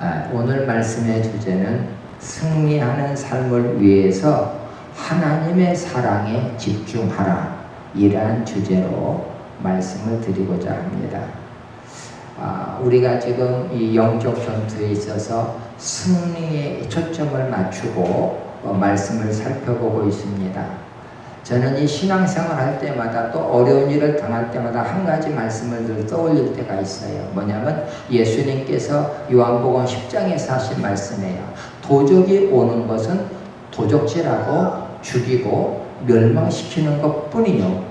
아, 오늘 말씀의 주제는 승리하는 삶을 위해서 하나님의 사랑에 집중하라 이러한 주제로 말씀을 드리고자 합니다. 아, 우리가 지금 이 영적 전투에 있어서 승리에 초점을 맞추고 어, 말씀을 살펴보고 있습니다. 저는 이 신앙생활 할 때마다 또 어려운 일을 당할 때마다 한 가지 말씀을 늘 떠올릴 때가 있어요. 뭐냐면 예수님께서 요한복음 10장에서 하신 말씀이에요. 도적이 오는 것은 도적질하고 죽이고 멸망시키는 것 뿐이요.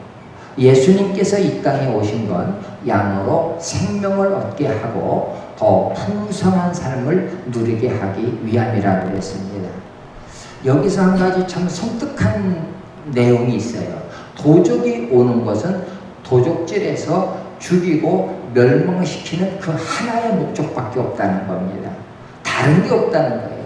예수님께서 이 땅에 오신 건 양으로 생명을 얻게 하고 더 풍성한 삶을 누리게 하기 위함이라고 했습니다. 여기서 한 가지 참 섬뜩한 내용이 있어요. 도적이 오는 것은 도적질에서 죽이고 멸망시키는 그 하나의 목적밖에 없다는 겁니다. 다른 게 없다는 거예요.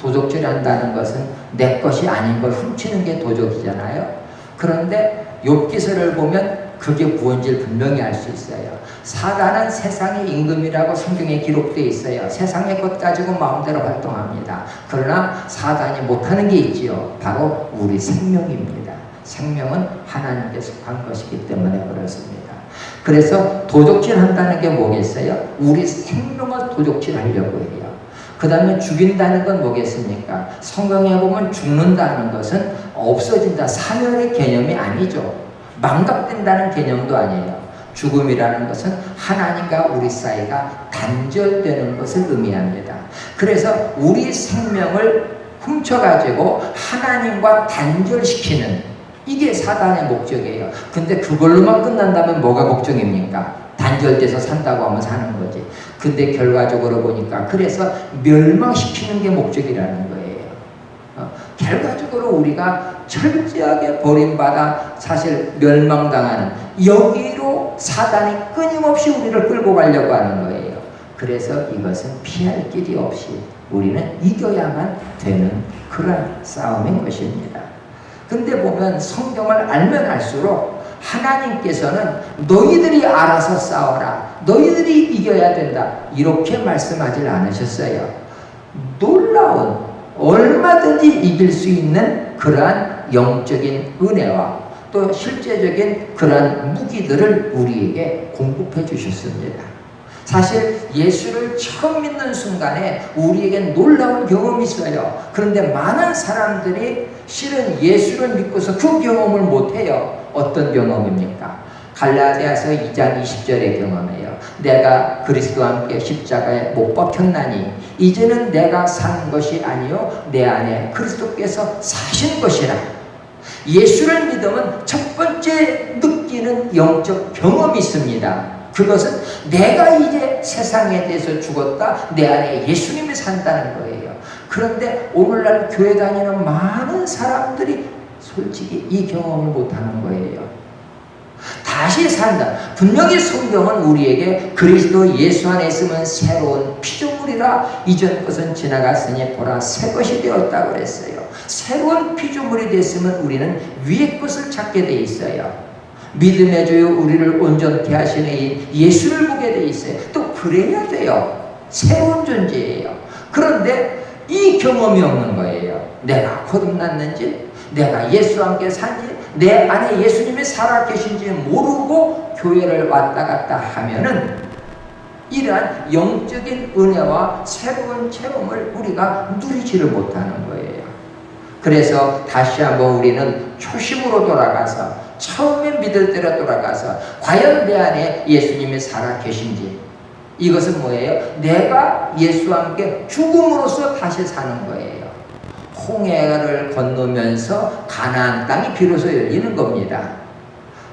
도적질 한다는 것은 내 것이 아닌 걸 훔치는 게 도적이잖아요. 그런데 욥기서를 보면 그게 무언지를 분명히 알 수 있어요. 사단은 세상의 임금이라고 성경에 기록되어 있어요. 세상의 것 가지고 마음대로 활동합니다. 그러나 사단이 못하는 게 있지요. 바로 우리 생명입니다. 생명은 하나님께 속한 것이기 때문에 그렇습니다. 그래서 도적질 한다는 게 뭐겠어요? 우리 생명을 도적질 하려고 해요. 그 다음에 죽인다는 건 뭐겠습니까? 성경에 보면 죽는다는 것은 없어진다. 사멸의 개념이 아니죠. 망각된다는 개념도 아니에요. 죽음이라는 것은 하나님과 우리 사이가 단절되는 것을 의미합니다. 그래서 우리 생명을 훔쳐가지고 하나님과 단절시키는 이게 사단의 목적이에요. 근데 그걸로만 끝난다면 뭐가 걱정입니까? 단절돼서 산다고 하면 사는 거지. 근데 결과적으로 보니까 그래서 멸망시키는 게 목적이라는 거예요. 어, 결과적으로 우리가 철저하게 버림받아 사실 멸망당하는 여기로 사단이 끊임없이 우리를 끌고 가려고 하는 거예요. 그래서 이것은 피할 길이 없이 우리는 이겨야만 되는 그런 싸움인 것입니다. 근데 보면 성경을 알면 알수록 하나님께서는 너희들이 알아서 싸워라. 너희들이 이겨야 된다. 이렇게 말씀하지 않으셨어요. 놀라운 얼마든지 이길 수 있는 그러한 영적인 은혜와 또 실제적인 그러한 무기들을 우리에게 공급해 주셨습니다. 사실 예수를 처음 믿는 순간에 우리에겐 놀라운 경험이 있어요. 그런데 많은 사람들이 실은 예수를 믿고서 그 경험을 못해요. 어떤 경험입니까? 갈라디아서 2장 20절의 경험이에요. 내가 그리스도와 함께 십자가에 못 박혔나니 이제는 내가 사는 것이 아니요 내 안에 그리스도께서 사신 것이라. 예수를 믿으면 첫 번째 느끼는 영적 경험이 있습니다. 그것은 내가 이제 세상에 대해서 죽었다. 내 안에 예수님이 산다는 거예요. 그런데 오늘날 교회 다니는 많은 사람들이 솔직히 이 경험을 못하는 거예요. 다시 산다. 분명히 성경은 우리에게 그리스도 예수 안에 있으면 새로운 피조물이라 이전 것은 지나갔으니 보라 새 것이 되었다고 그랬어요. 새로운 피조물이 됐으면 우리는 위의 것을 찾게 돼 있어요. 믿음의 주요 우리를 온전케 하시는 이 예수를 보게 돼 있어요. 또 그래야 돼요. 새로운 존재예요. 그런데 이 경험이 없는 거예요. 내가 거듭났는지, 내가 예수와 함께 산지, 내 안에 예수님이 살아계신지 모르고 교회를 왔다 갔다 하면은 이러한 영적인 은혜와 새로운 체험을 우리가 누리지를 못하는 거예요. 그래서 다시 한번 우리는 초심으로 돌아가서 처음에 믿을 때로 돌아가서 과연 내 안에 예수님이 살아 계신지 이것은 뭐예요? 내가 예수와 함께 죽음으로써 다시 사는 거예요. 홍해를 건너면서 가나안 땅이 비로소 열리는 겁니다.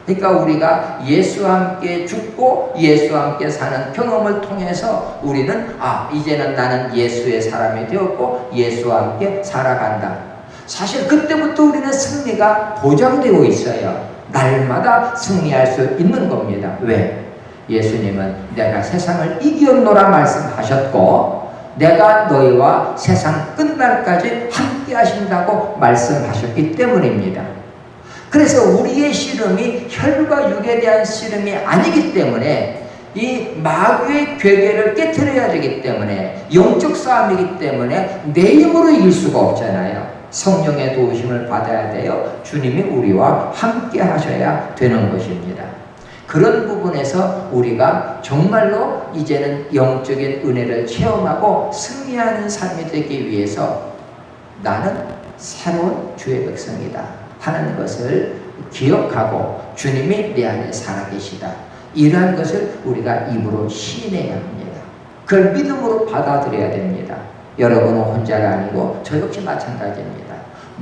그러니까 우리가 예수와 함께 죽고 예수와 함께 사는 경험을 통해서 우리는 아 이제는 나는 예수의 사람이 되었고 예수와 함께 살아간다. 사실 그때부터 우리는 승리가 보장되고 있어요. 날마다 승리할 수 있는 겁니다. 왜? 예수님은 내가 세상을 이겼노라 말씀하셨고 내가 너희와 세상 끝날까지 함께 하신다고 말씀하셨기 때문입니다. 그래서 우리의 씨름이 혈과 육에 대한 씨름이 아니기 때문에 이 마귀의 괴계를 깨뜨려야 되기 때문에 영적 싸움이기 때문에 내 힘으로 이길 수가 없잖아요. 성령의 도우심을 받아야 돼요. 주님이 우리와 함께 하셔야 되는 것입니다. 그런 부분에서 우리가 정말로 이제는 영적인 은혜를 체험하고 승리하는 삶이 되기 위해서 나는 새로운 주의 백성이다 하는 것을 기억하고 주님이 내 안에 살아계시다. 이러한 것을 우리가 입으로 시인해야 합니다. 그걸 믿음으로 받아들여야 됩니다. 여러분은 혼자가 아니고 저 역시 마찬가지입니다.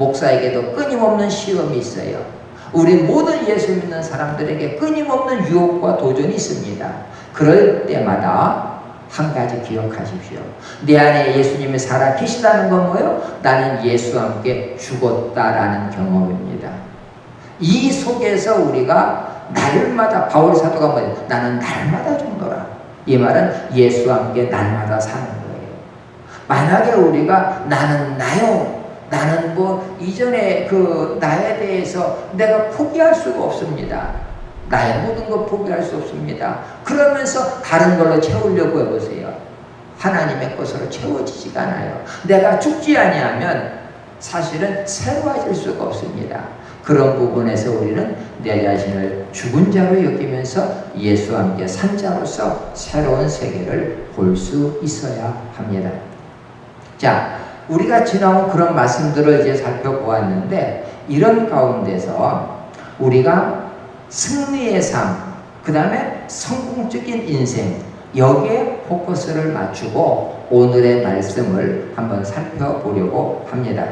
목사에게도 끊임없는 시험이 있어요. 우리 모든 예수 믿는 사람들에게 끊임없는 유혹과 도전이 있습니다. 그럴 때마다 한 가지 기억하십시오. 내 안에 예수님이 살아 계시다는 건 뭐예요? 나는 예수와 함께 죽었다라는 경험입니다. 이 속에서 우리가 날마다 바울 사도가 뭐예요? 나는 날마다 죽노라. 이 말은 예수와 함께 날마다 사는 거예요. 만약에 우리가 나는 나요. 나는 뭐 이전에 그 나에 대해서 내가 포기할 수가 없습니다. 나의 모든 것 포기할 수 없습니다. 그러면서 다른 걸로 채우려고 해보세요. 하나님의 것으로 채워지지가 않아요. 내가 죽지 아니하면 사실은 새로워질 수가 없습니다. 그런 부분에서 우리는 내 자신을 죽은 자로 여기면서 예수와 함께 산 자로서 새로운 세계를 볼 수 있어야 합니다. 자, 우리가 지나온 그런 말씀들을 이제 살펴보았는데 이런 가운데서 우리가 승리의 삶, 그 다음에 성공적인 인생 여기에 포커스를 맞추고 오늘의 말씀을 한번 살펴보려고 합니다.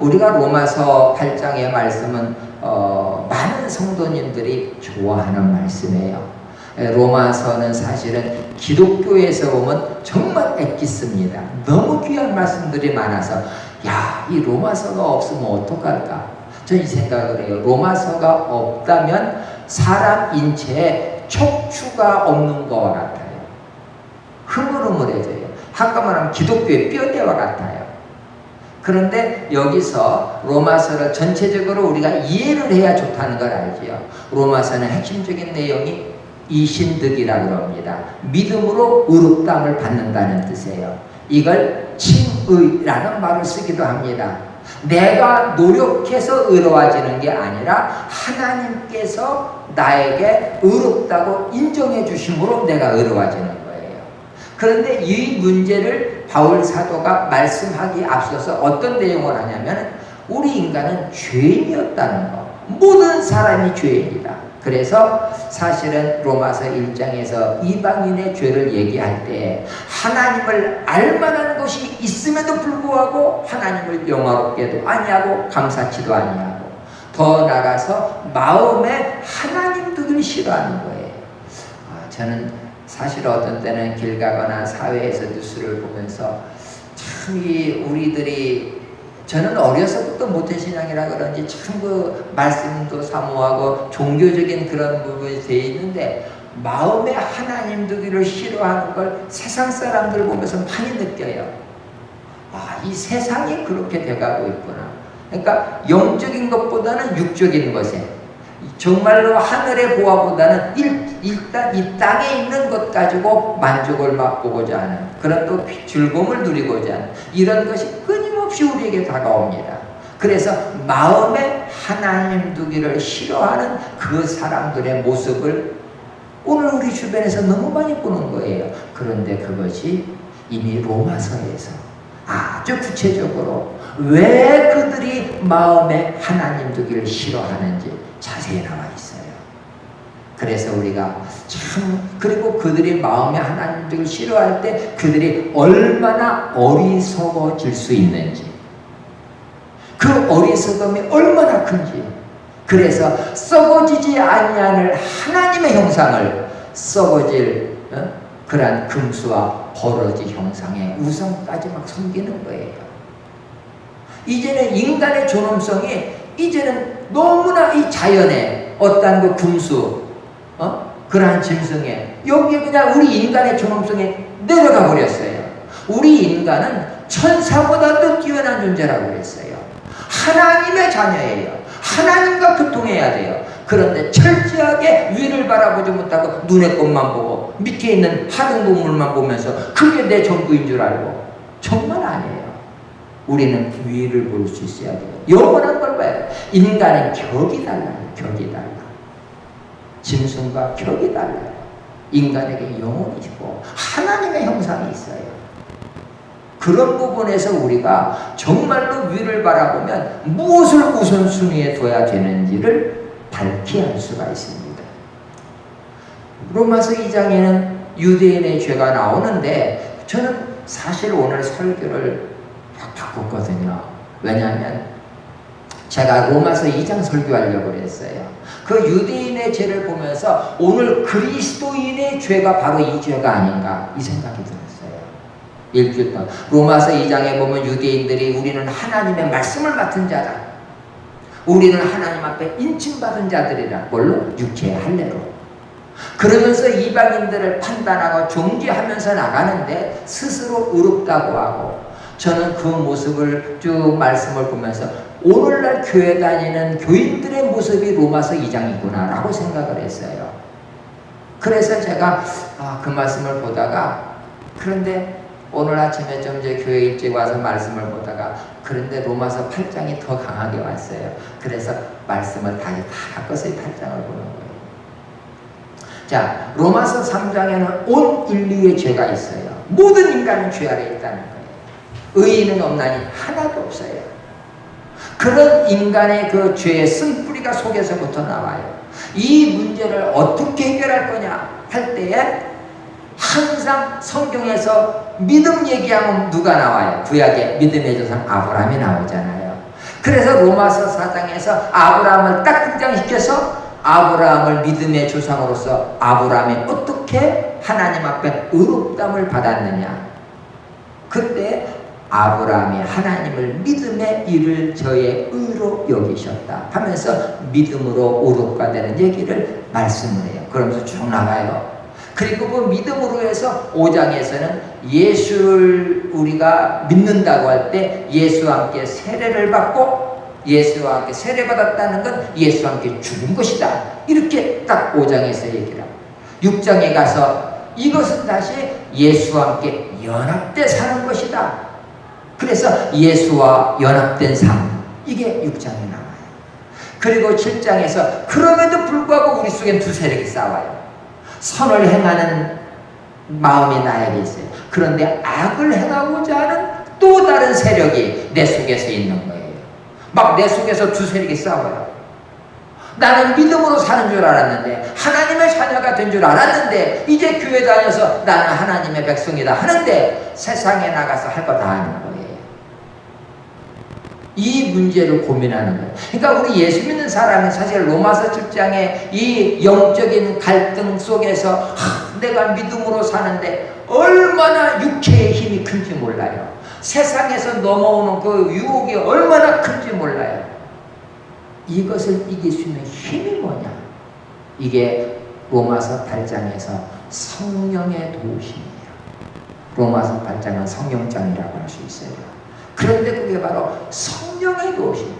우리가 로마서 8장의 말씀은 어, 많은 성도님들이 좋아하는 말씀이에요. 예, 로마서는 사실은 기독교에서 보면 정말 엑기스입니다. 너무 귀한 말씀들이 많아서 야, 이 로마서가 없으면 어떡할까? 저는 이 생각을 해요. 로마서가 없다면 사람 인체에 척추가 없는 것 같아요. 흐물흐물해져요. 아까 말하면 기독교의 뼈대와 같아요. 그런데 여기서 로마서를 전체적으로 우리가 이해를 해야 좋다는 걸 알지요. 로마서는 핵심적인 내용이 이신득이라고 합니다. 믿음으로 의롭담을 받는다는 뜻이에요. 이걸 칭의라는 말을 쓰기도 합니다. 내가 노력해서 의로워지는 게 아니라 하나님께서 나에게 의롭다고 인정해 주심으로 내가 의로워지는 거예요. 그런데 이 문제를 바울 사도가 말씀하기 앞서서 어떤 내용을 하냐면 우리 인간은 죄인이었다는 거. 모든 사람이 죄인이다. 그래서 사실은 로마서 1장에서 이방인의 죄를 얘기할 때 하나님을 알만한 것이 있음에도 불구하고 하나님을 영화롭게도 아니하고 감사치도 아니하고 더 나가서 마음에 하나님 두기를 싫어하는 거예요. 아, 저는 사실 어떤 때는 길 가거나 사회에서 뉴스를 보면서 참 이 우리들이 저는 어려서부터 모태신앙이라 그런지 참 그 말씀도 사모하고 종교적인 그런 부분이 돼 있는데 마음에 하나님 두기를 싫어하는 걸 세상 사람들 보면서 많이 느껴요. 아, 이 세상이 그렇게 돼가고 있구나. 그러니까 영적인 것보다는 육적인 것에 정말로 하늘의 보화보다는 일, 일단 이 땅에 있는 것 가지고 만족을 맛보고자 하는 그런 또 즐거움을 누리고자 하는 이런 것이 끊임없이 우리에게 다가옵니다. 그래서 마음에 하나님 두기를 싫어하는 그 사람들의 모습을 오늘 우리 주변에서 너무 많이 보는 거예요. 그런데 그것이 이미 로마서에서 아주 구체적으로 왜 그들이 마음에 하나님 두기를 싫어하는지 자세히 나와 있어요. 그래서 우리가 참 그리고 그들이 마음에 하나님 두기를 싫어할 때 그들이 얼마나 어리석어질 수 있는지 그 어리석음이 얼마나 큰지 그래서 썩어지지 아니하는 하나님의 형상을 썩어질 어? 그러한 금수와 버러지 형상의 우상까지 막 섬기는 거예요. 이제는 인간의 존엄성이 이제는 너무나 이 자연에 어떠한 그 금수, 어? 그러한 짐승에 여기에 그냥 우리 인간의 존엄성이 내려가 버렸어요. 우리 인간은 천사보다도 뛰어난 존재라고 그랬어요. 하나님의 자녀예요. 하나님과 교통해야 돼요. 그런데 철저하게 위를 바라보지 못하고 눈의 것만 보고 밑에 있는 하등 동물만 보면서 그게 내 전부인 줄 알고 정말 아니에요. 우리는 위를 볼 수 있어야 돼요. 영원한 걸 봐야 돼요. 인간은 격이 달라요. 격이 달라. 짐승과 격이 달라요. 인간에게 영혼이 있고 하나님의 형상이 있어요. 그런 부분에서 우리가 정말로 위를 바라보면 무엇을 우선순위에 둬야 되는지를 밝히 알 수가 있습니다. 로마서 2장에는 유대인의 죄가 나오는데 저는 사실 오늘 설교를 확 바꿨거든요. 왜냐하면 제가 로마서 2장 설교하려고 그랬어요. 그 유대인의 죄를 보면서 오늘 그리스도인의 죄가 바로 이 죄가 아닌가 이 생각이 들었어요. 일주일 동안 로마서 2장에 보면 유대인들이 우리는 하나님의 말씀을 맡은 자다. 우리는 하나님 앞에 인침받은 자들이라 뭘로? 육체의 할례로. 그러면서 이방인들을 판단하고 종지하면서 나가는데 스스로 의롭다고 하고 저는 그 모습을 쭉 말씀을 보면서 오늘날 교회 다니는 교인들의 모습이 로마서 2장이구나 라고 생각을 했어요. 그래서 제가 아, 그 말씀을 보다가 그런데 오늘 아침에 좀 이제 교회 일찍 와서 말씀을 보다가 그런데 로마서 8장이 더 강하게 왔어요. 그래서 말씀을 다시 다 바꿔서 8장을 보는 거예요. 자, 로마서 3장에는 온 인류의 죄가 있어요. 모든 인간은 죄 아래 있다는 거예요. 의인은 없나니 하나도 없어요. 그런 인간의 그 죄의 쓴뿌리가 속에서부터 나와요. 이 문제를 어떻게 해결할 거냐 할 때에 항상 성경에서 믿음 얘기하면 누가 나와요? 구약에 믿음의 조상 아브라함이 나오잖아요. 그래서 로마서 4장에서 아브라함을 딱 등장시켜서 아브라함을 믿음의 조상으로서 아브라함이 어떻게 하나님 앞에 의롭담을 받았느냐. 그때 아브라함이 하나님을 믿음의 일을 저의 의로 여기셨다 하면서 믿음으로 의롭가 되는 얘기를 말씀을 해요. 그러면서 쭉 나가요. 그리고 그 믿음으로 해서 5장에서는 예수를 우리가 믿는다고 할 때 예수와 함께 세례를 받고 예수와 함께 세례받았다는 건 예수와 함께 죽은 것이다. 이렇게 딱 5장에서 얘기를 하고 6장에 가서 이것은 다시 예수와 함께 연합돼 사는 것이다. 그래서 예수와 연합된 삶 이게 6장에 나와요. 그리고 7장에서 그럼에도 불구하고 우리 속엔 두 세력이 싸워요. 선을 행하는 마음이 나에게 있어요. 그런데 악을 행하고자 하는 또 다른 세력이 내 속에서 있는 거예요. 막 내 속에서 두 세력이 싸워요. 나는 믿음으로 사는 줄 알았는데 하나님의 자녀가 된 줄 알았는데 이제 교회 다녀서 나는 하나님의 백성이다 하는데 세상에 나가서 할 거 다 하는 거예요. 이 문제를 고민하는 거예요. 그러니까 우리 예수 믿는 사람은 사실 로마서 7장의 이 영적인 갈등 속에서 하, 내가 믿음으로 사는데 얼마나 육체의 힘이 큰지 몰라요. 세상에서 넘어오는 그 유혹이 얼마나 큰지 몰라요. 이것을 이길 수 있는 힘이 뭐냐? 이게 로마서 8장에서 성령의 도우심이에요. 로마서 8장은 성령장이라고 할 수 있어요. 그런데 그게 바로 성령의 도우심.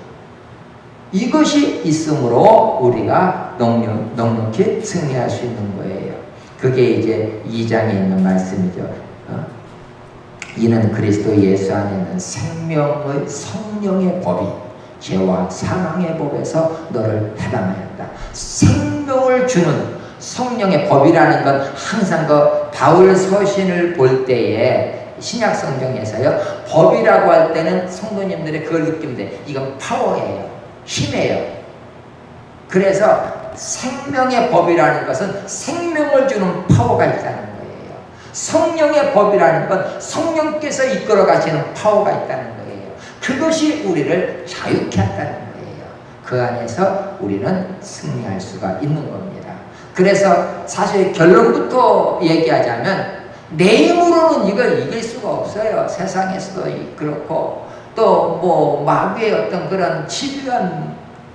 이것이 있으므로 우리가 넉넉, 넉넉히 승리할 수 있는 거예요. 그게 이제 2장에 있는 말씀이죠. 어? 이는 그리스도 예수 안에는 생명의 성령의 법이 죄와 사망의 법에서 너를 해방하였다. 생명을 주는 성령의 법이라는 건 항상 그 바울 서신을 볼 때에 신약 성경에서요 법이라고 할 때는 성도님들이 그걸 느끼면 돼. 이건 파워예요, 힘이에요. 그래서 생명의 법이라는 것은 생명을 주는 파워가 있다는 거예요. 성령의 법이라는 건 성령께서 이끌어 가시는 파워가 있다는 거예요. 그것이 우리를 자유케 한다는 거예요. 그 안에서 우리는 승리할 수가 있는 겁니다. 그래서 사실 결론부터 얘기하자면 내 힘으로는 이걸 이길 수가 없어요. 세상에서도 그렇고 또 뭐 마귀의 어떤 그런 치료한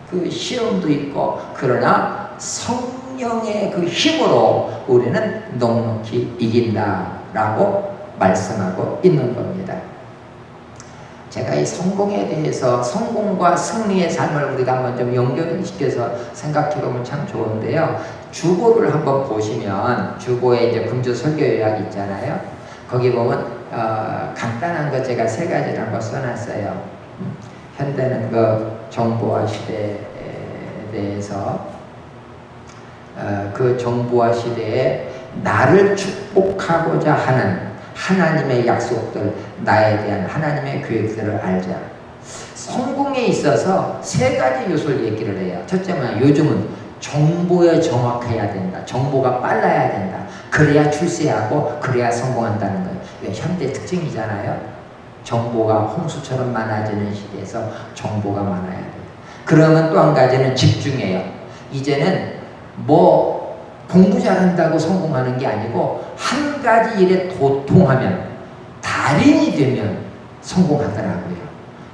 그 시험도 있고 그러나 성령의 그 힘으로 우리는 넉넉히 이긴다라고 말씀하고 있는 겁니다. 제가 이 성공에 대해서 성공과 승리의 삶을 우리가 한번 좀 연결을 시켜서 생각해 보면 참 좋은데요. 주보를 한번 보시면 주보에 이제 금주 설교 요약 있잖아요. 거기 보면 어, 간단한 거 제가 세 가지를 한번 써놨어요. 음, 현대는 그 정보화 시대에 대해서 어, 그 정보화 시대에 나를 축복하고자 하는 하나님의 약속들, 나에 대한 하나님의 계획들을 알자. 성공에 있어서 세 가지 요소를 얘기를 해요. 첫째는 요즘은 정보에 정확해야 된다. 정보가 빨라야 된다. 그래야 출세하고 그래야 성공한다는 거예요. 현대 특징이잖아요. 정보가 홍수처럼 많아지는 시대에서 정보가 많아야 돼요. 그러면 또 한 가지는 집중해요. 이제는 뭐 공부 잘한다고 성공하는 게 아니고 한 가지 일에 도통하면 달인이 되면 성공하더라고요.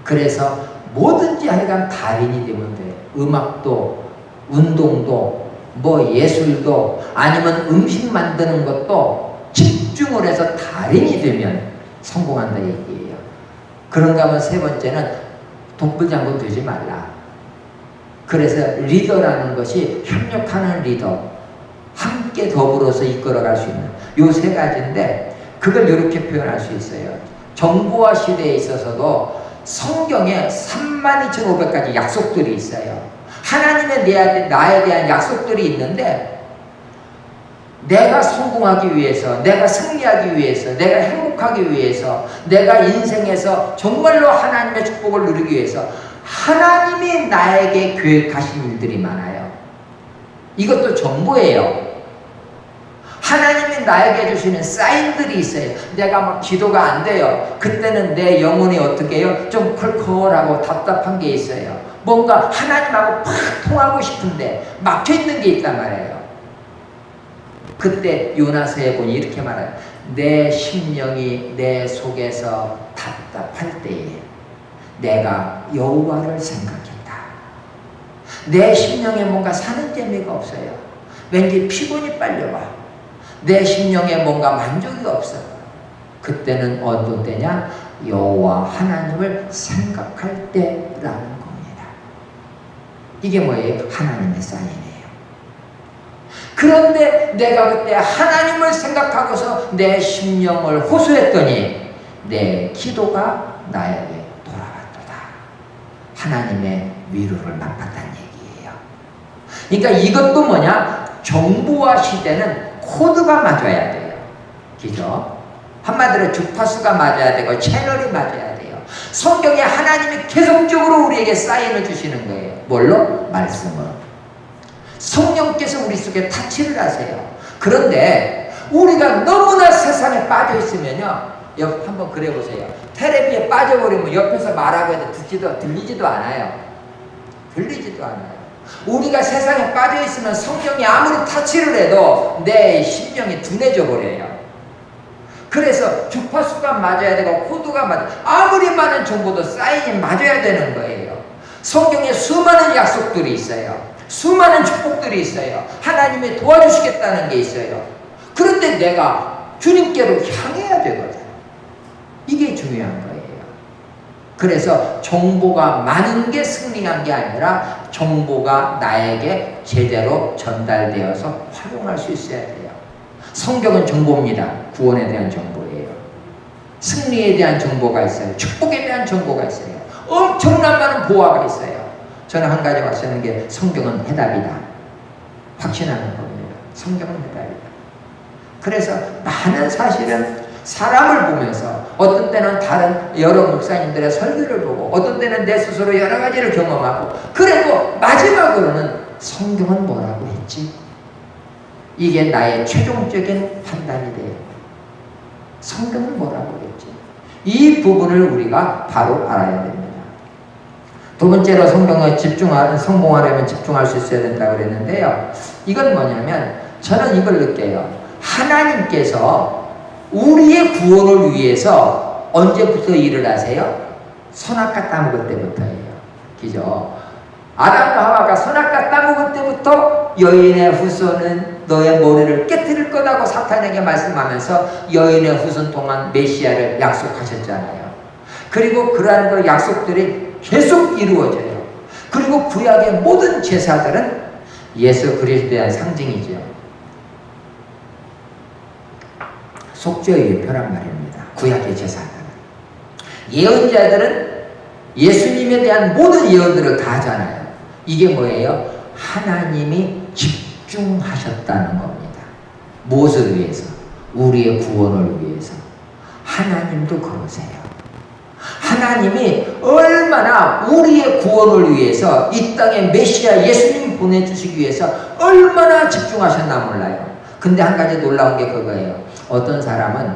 그래서 뭐든지 하여간 달인이 되면 돼. 음악도, 운동도, 뭐 예술도, 아니면 음식 만드는 것도 집중을 해서 달인이 되면 성공한다 얘기예요. 그런가 하면 세 번째는 독불장군 되지 말라. 그래서 리더라는 것이 협력하는 리더, 함께 더불어서 이끌어갈 수 있는 요 세 가지인데 그걸 이렇게 표현할 수 있어요. 정보화 시대에 있어서도 성경에 32,500가지 약속들이 있어요. 하나님의 내, 나에 대한 약속들이 있는데 내가 성공하기 위해서, 내가 승리하기 위해서, 내가 행복하기 위해서, 내가 인생에서 정말로 하나님의 축복을 누리기 위해서 하나님이 나에게 계획하신 일들이 많아요. 이것도 정보예요. 하나님이 나에게 주시는 사인들이 있어요. 내가 막 기도가 안 돼요. 그때는 내 영혼이 어떻게 해요? 좀 컬컬하고 답답한 게 있어요. 뭔가 하나님하고 팍 통하고 싶은데 막혀 있는 게 있단 말이에요. 그때 요나서에 보니 이렇게 말해요. 내 심령이 내 속에서 답답할 때에 내가 여호와를 생각했다. 내 심령에 뭔가 사는 재미가 없어요. 왠지 피곤이 빨려와. 내 심령에 뭔가 만족이 없어. 그때는 어떤 때냐? 여호와 하나님을 생각할 때라는 겁니다. 이게 뭐예요? 하나님의 사인이에요. 그런데 내가 그때 하나님을 생각하고서 내 심령을 호소했더니 내 기도가 나에게 돌아왔도다. 하나님의 위로를 맛봤다는 얘기예요. 그러니까 이것도 뭐냐? 정보화 시대는 코드가 맞아야 돼요. 그죠? 한마디로 주파수가 맞아야 되고 채널이 맞아야 돼요. 성경에 하나님이 계속적으로 우리에게 사인을 주시는 거예요. 뭘로? 말씀으로. 성령께서 우리 속에 타치를 하세요. 그런데 우리가 너무나 세상에 빠져 있으면요. 옆 한번 그래 보세요. 테레비에 빠져버리면 옆에서 말하고 해도 듣지도 들리지도 않아요. 들리지도 않아요. 우리가 세상에 빠져 있으면 성경이 아무리 타치를 해도 내 심령이 둔해져 버려요. 그래서 주파수가 맞아야 되고 코드가 맞아. 아무리 많은 정보도 사인이 맞아야 되는 거예요. 성경에 수많은 약속들이 있어요. 수많은 축복들이 있어요. 하나님이 도와주시겠다는 게 있어요. 그런데 내가 주님께로 향해야 되거든. 이게 중요한 거예요. 그래서 정보가 많은 게 승리한 게 아니라 정보가 나에게 제대로 전달되어서 활용할 수 있어야 돼요. 성경은 정보입니다. 구원에 대한 정보예요. 승리에 대한 정보가 있어요. 축복에 대한 정보가 있어요. 엄청난 많은 보화가 있어요. 저는 한 가지 확신하는 게 성경은 해답이다. 확신하는 겁니다. 성경은 해답이다. 그래서 많은 사실은 사람을 보면서 어떤 때는 다른 여러 목사님들의 설교를 보고 어떤 때는 내 스스로 여러 가지를 경험하고 그래도 마지막으로는 성경은 뭐라고 했지? 이게 나의 최종적인 판단이 돼요. 성경은 뭐라고 했지? 이 부분을 우리가 바로 알아야 됩니다. 두 번째로 성경에 집중하는 성공하려면 집중할 수 있어야 된다 그랬는데요. 이건 뭐냐면 저는 이걸 느껴요. 하나님께서 우리의 구원을 위해서 언제부터 일을 하세요? 선악과 따먹을 때부터예요. 그죠? 아담과 하와가 선악과 따먹을 때부터 여인의 후손은 너의 머리를 깨뜨릴 거라고 사탄에게 말씀하면서 여인의 후손 동안 메시아를 약속하셨잖아요. 그리고 그러한 그 약속들이 계속 이루어져요. 그리고 구약의 모든 제사들은 예수 그리스도에 대한 상징이죠. 속죄의 예표란 말입니다. 구약의 제사들은. 예언자들은 예수님에 대한 모든 예언들을 다 하잖아요. 이게 뭐예요? 하나님이 집중하셨다는 겁니다. 무엇을 위해서? 우리의 구원을 위해서. 하나님도 그러세요. 하나님이 얼마나 우리의 구원을 위해서 이 땅에 메시아 예수님 보내주시기 위해서 얼마나 집중하셨나 몰라요. 근데 한 가지 놀라운 게 그거예요. 어떤 사람은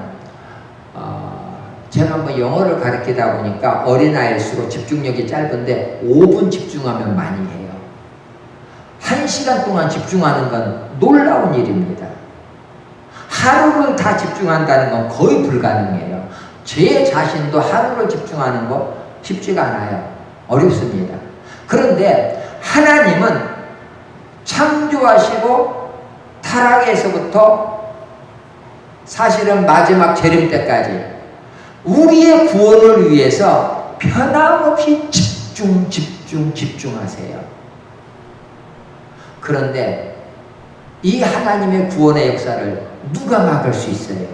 어, 제가 한번 영어를 가르치다 보니까 어린아이일수록 집중력이 짧은데 5분 집중하면 많이 해요. 1시간 동안 집중하는 건 놀라운 일입니다. 하루를 다 집중한다는 건 거의 불가능해요. 제 자신도 하루를 집중하는 거 쉽지가 않아요. 어렵습니다. 그런데 하나님은 창조하시고 타락에서부터 사실은 마지막 재림 때까지 우리의 구원을 위해서 변함없이 집중, 집중, 집중하세요. 그런데 이 하나님의 구원의 역사를 누가 막을 수 있어요?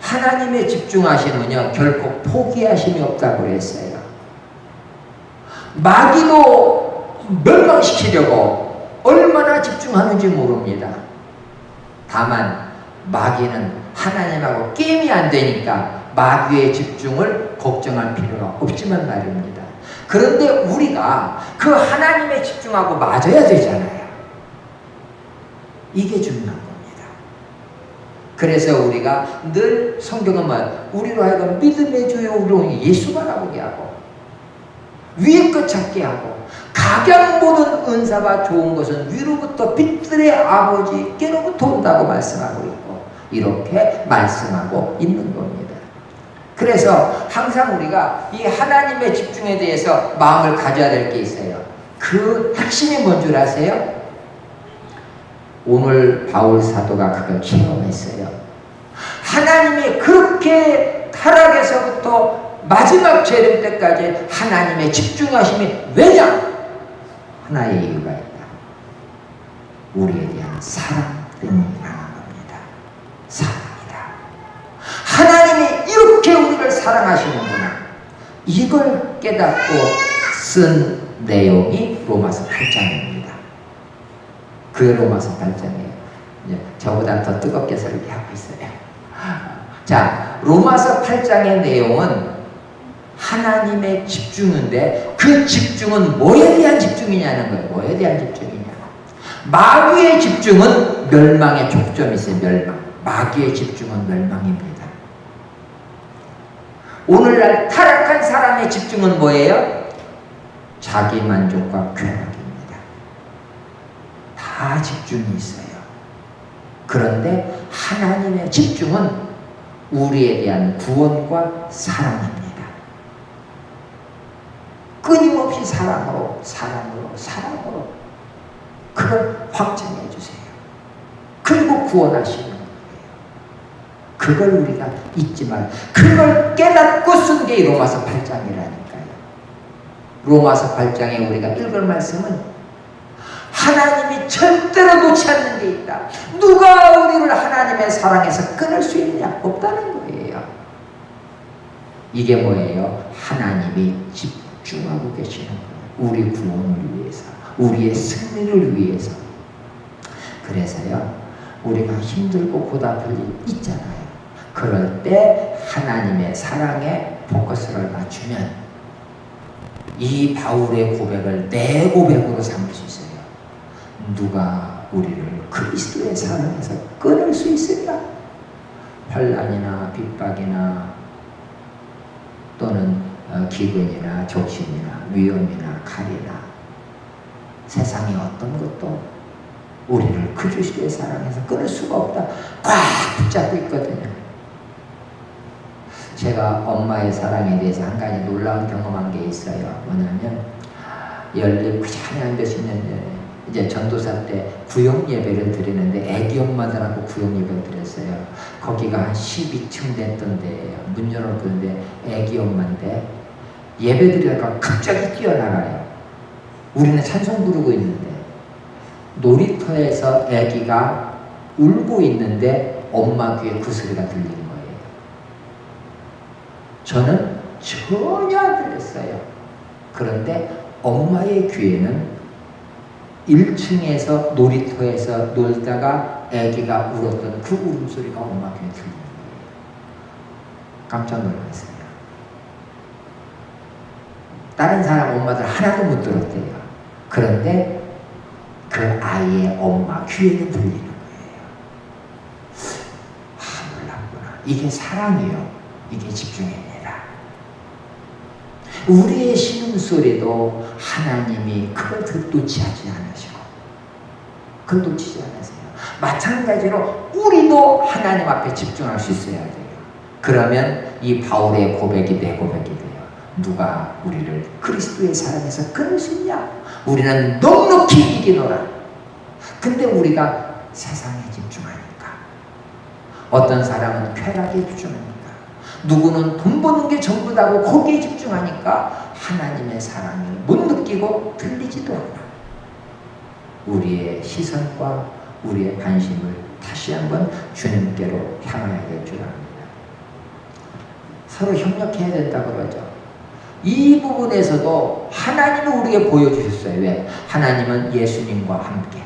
하나님의 집중하심은요, 결코 포기하심이 없다고 그랬어요. 마귀도 멸망시키려고 얼마나 집중하는지 모릅니다. 다만, 마귀는 하나님하고 게임이 안 되니까 마귀의 집중을 걱정할 필요가 없지만 말입니다. 그런데 우리가 그 하나님에 집중하고 맞아야 되잖아요. 이게 중요한 겁니다. 그래서 우리가 늘 성경은 말, 우리로 하여금 믿음의 주요 우리로 예수만 나오게 하고 위의 것 찾게 하고 각양 모든 은사가 좋은 것은 위로부터 빛들의 아버지께로부터 온다고 말씀하고 있고 이렇게 말씀하고 있는 겁니다. 그래서 항상 우리가 이 하나님의 집중에 대해서 마음을 가져야 될 게 있어요. 그 핵심이 뭔 줄 아세요? 오늘 바울 사도가 그걸 체험했어요. 하나님이 그렇게 타락에서부터 마지막 재림 때까지 하나님의 집중하심이 왜냐? 하나의 이유가 있다. 우리에 대한 사랑 때문이라는 겁니다. 사랑이다. 하나님이 이렇게 우리를 사랑하시는구나. 이걸 깨닫고 쓴 내용이 로마서 8장입니다. 그게 로마서 8장이에요. 이제 저보다 더 뜨겁게 설교하고 있어요. 자, 로마서 8장의 내용은 하나님의 집중인데 그 집중은 뭐에 대한 집중이냐는 거예요. 뭐에 대한 집중이냐. 마귀의 집중은 멸망의 족점이 있어요. 멸망. 마귀의 집중은 멸망입니다. 오늘날 타락한 사람의 집중은 뭐예요? 자기 만족과 쾌락입니다. 다 집중이 있어요. 그런데 하나님의 집중은 우리에 대한 구원과 사랑입니다. 끊임없이 사랑으로, 사랑으로, 사랑으로 그걸 확증해 주세요. 그리고 구원하시는. 그걸 우리가 잊지 말. 그걸 깨닫고 쓴 게 로마서 8장이라니까요. 로마서 8장에 우리가 읽을 말씀은 하나님이 절대로 놓지 않는 게 있다. 누가 우리를 하나님의 사랑에서 끊을 수 있느냐? 없다는 거예요. 이게 뭐예요? 하나님이 집중하고 계시는 거예요. 우리 구원을 위해서, 우리의 승리를 위해서. 그래서요, 우리가 힘들고 고달플 일 있잖아요. 그럴 때 하나님의 사랑에 포커스를 맞추면 이 바울의 고백을 내 고백으로 삼을 수 있어요. 누가 우리를 그리스도의 사랑에서 끊을 수 있을까? 환란이나 핍박이나 또는 어, 기근이나 적신이나 위험이나 칼이나 세상의 어떤 것도 우리를 그리스도의 사랑에서 끊을 수가 없다. 꽉 붙잡고 있거든요. 제가 엄마의 사랑에 대해서 한 가지 놀라운 경험한 게 있어요. 뭐냐면 열립 그전에 한 몇십 년 전에 이제 전도사 때 구역 예배를 드리는데 애기 엄마들하고 구역 예배를 드렸어요. 거기가 한 12층 됐던 데예요. 문 열어놓는데 애기 엄마인데 예배 드리다가 갑자기 뛰어나가요. 우리는 찬송 부르고 있는데 놀이터에서 애기가 울고 있는데 엄마 귀에 그 소리가 들리는. 저는 전혀 안 들렸어요. 그런데 엄마의 귀에는 1층에서 놀이터에서 놀다가 아기가 울었던 그 울음소리가 엄마 귀에 들리는 거예요. 깜짝 놀랐어요. 다른 사람 엄마들 하나도 못 들었대요. 그런데 그 아이의 엄마 귀에는 들리는 거예요. 아, 놀랍구나. 이게 사랑이요. 이게 집중입니다. 우리의 신음소리도 하나님이 그걸 듣도치 하지 않으시고 그걸 놓치지 않으세요. 마찬가지로 우리도 하나님 앞에 집중할 수 있어야 돼요. 그러면 이 바울의 고백이 내 고백이 돼요. 누가 우리를 그리스도의 사랑에서 끊을 수 있냐? 우리는 넉넉히 이기노라. 근데 우리가 세상에 집중하니까 어떤 사람은 쾌락에 집중합니다. 누구는 돈 버는 게 전부다고 거기에 집중하니까 하나님의 사랑을 못 느끼고 들리지도 않아. 우리의 시선과 우리의 관심을 다시 한번 주님께로 향해야 될 줄 압니다. 서로 협력해야 된다고 그러죠. 이 부분에서도 하나님은 우리에게 보여주셨어요. 왜? 하나님은 예수님과 함께,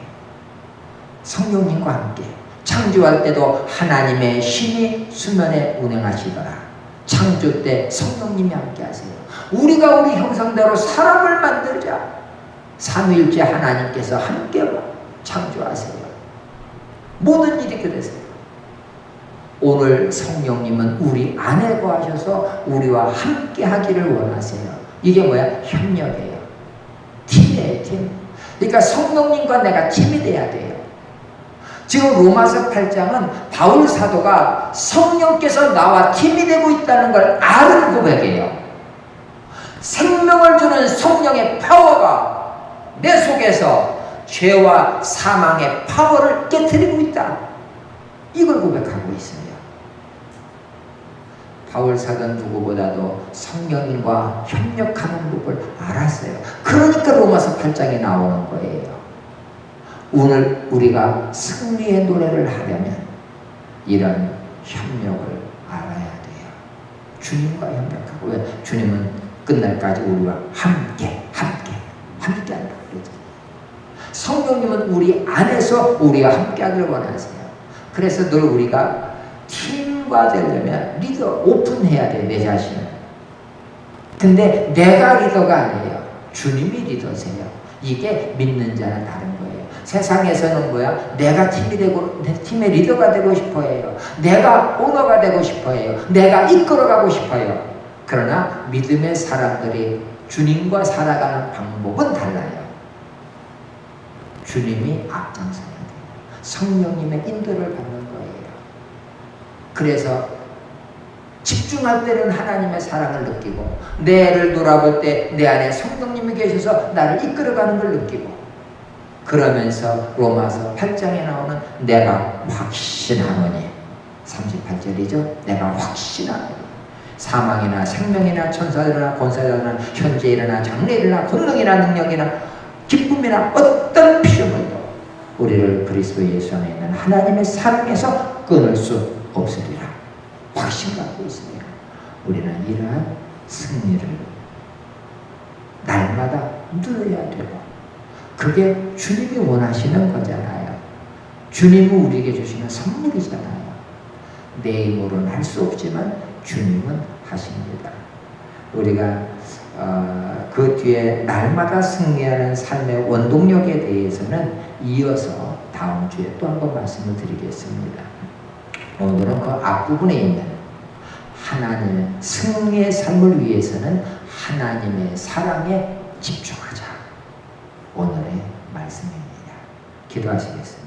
성령님과 함께, 창조할 때도 하나님의 신이 수면에 운행하시더라. 창조 때 성령님이 함께 하세요. 우리가 우리 형상대로 사람을 만들자. 삼위일체 하나님께서 함께 창조하세요. 모든 일이 그랬어요. 오늘 성령님은 우리 안에 거하셔서 우리와 함께 하기를 원하세요. 이게 뭐야? 협력이에요. 팀이에요, 팀. 그러니까 성령님과 내가 팀이 돼야 돼요. 지금 로마서 8장은 바울 사도가 성령께서 나와 팀이 되고 있다는 걸 아는 고백이에요. 생명을 주는 성령의 파워가 내 속에서 죄와 사망의 파워를 깨뜨리고 있다. 이걸 고백하고 있어요. 바울 사도는 누구보다도 성령님과 협력하는 법을 알았어요. 그러니까 로마서 8장에 나오는 거예요. 오늘 우리가 승리의 노래를 하려면 이런 협력을 알아야 돼요. 주님과 협력하고 왜? 주님은 끝날까지 우리와 함께 함께 함께 한다 그러죠. 성령님은 우리 안에서 우리와 함께 하기를 원하세요. 그래서 늘 우리가 팀과 되려면 리더 오픈해야 돼, 내 자신을. 근데 내가 리더가 아니에요. 주님이 리더세요. 이게 믿는 자는 다른. 세상에서는 뭐야? 내가 팀이 되고, 내 팀의 리더가 되고 싶어 해요. 내가 오너가 되고 싶어 해요. 내가 이끌어가고 싶어요. 그러나 믿음의 사람들이 주님과 살아가는 방법은 달라요. 주님이 앞장서야 돼요. 성령님의 인도를 받는 거예요. 그래서 집중할 때는 하나님의 사랑을 느끼고 내를 돌아볼 때 내 안에 성령님이 계셔서 나를 이끌어가는 걸 느끼고 그러면서 로마서 8장에 나오는 내가 확신하노니 38절이죠. 내가 확신하노니 사망이나 생명이나 천사들이나 권사들이나 현재 일어나 장래 일어나 권능이나 능력이나 기쁨이나 어떤 피조물도 우리를 그리스도 예수 안에 있는 하나님의 사랑에서 끊을 수 없으리라 확신 갖고 있습니다. 우리는 이러한 승리를 날마다 누려야 되고 그게 주님이 원하시는 거잖아요. 주님이 우리에게 주시는 선물이잖아요. 내 힘으로는 할 수 없지만 주님은 하십니다. 우리가 어, 그 뒤에 날마다 승리하는 삶의 원동력에 대해서는 이어서 다음 주에 또 한 번 말씀을 드리겠습니다. 오늘은 그 앞부분에 있는 하나님의 승리의 삶을 위해서는 하나님의 사랑에 집중하자. 오늘의 말씀입니다. 기도하시겠습니다.